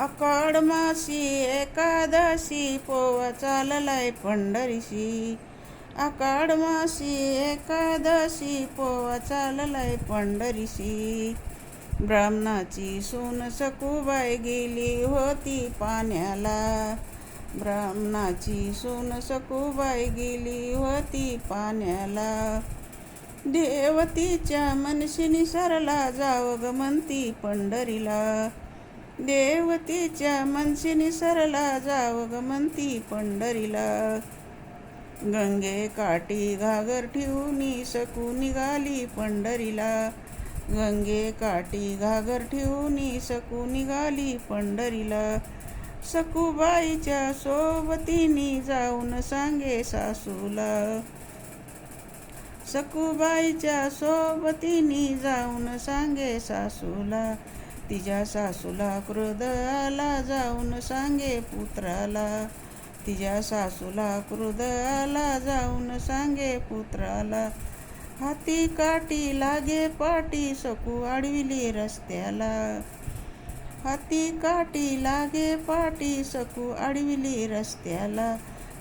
आकाड मासी एकादशी पोवा चाललाय पंढरीशी. आकाड मासी एकादशी पोवा चाललाय पंढरीशी. ब्राह्मणाची सून सकुबाई गेली होती पाण्याला. ब्राह्मणाची सून सकुबाई गेली होती पाण्याला. देवतीच्या मनशिनी सरला जाव ग म्हणती पंढरीला. देवतीच्या मनशिनी सरला जाव ग म्हणती पंढरीला. गंगे काठी घागर ठेवूनी सकू निघाली पंढरीला. गंगे काठी घागर ठेवूनी सकू निघाली पंढरीला. सखूबाईच्या सोबतीनी जाऊन सांगे सासूला. सखूबाईच्या सोबतीनी जाऊन सांगे सासूला. तिच्या सासूला क्रोध आला जाऊन सांगे पुत्राला. तिच्या सासूला क्रोध आला जाऊन सांगे पुत्राला. हाती काठी लागे पाटी सकू आडविली रस्त्याला. हाती काठी लागे पाटी सकू आडविली रस्त्याला.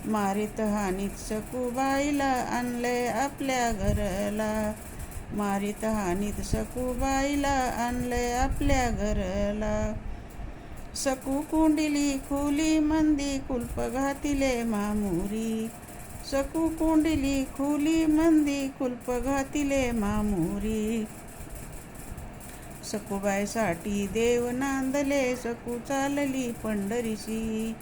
मारित हानीत सकूबाईला आणले आपल्या घरला. मारित हानीत सकूबाईला आणले आपल्या घरला. सकू कुंडिली खुली मंदी कुल्प घातिले मामुरी. सकू कुंडिली खुली मंदी कुल्प घातिले मामुरी. सखूबाईसाठी देव नांदले सकू चालली पंढरीशी.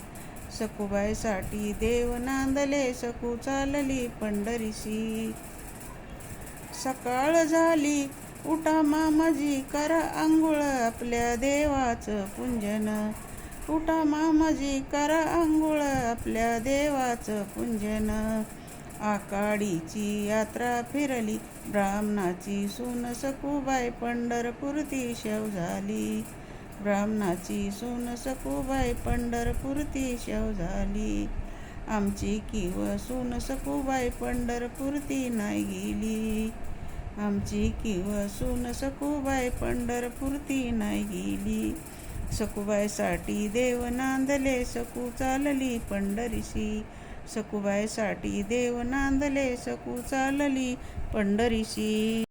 सखूबाईसाठी देव नांदले सकू चालली पंढरीशी. सकाळ झाली. उठा मामाजी करा आंघोळ आपल्या देवाचं पूंजन. उठा मामाजी करा आंघोळ आपल्या देवाचं पूंजन. आकाडीची यात्रा फिरली ब्राह्मणाची सून सखूबाई पंढरपूरती शेव झाली. ब्राह्मणाची सून सखूबाई पंढरपूरती शेव झाली. आमची किव सून सखूबाई पंढरपूरती नाही गेली. आमची किंवा सून सखूबाई पंढरपुरती नाही गेली. सखूबाईसाठी देव नांदले सकू चालली पंढरीशी. सखूबाईसाठी देव नांदले सकू चालली पंढरीशी.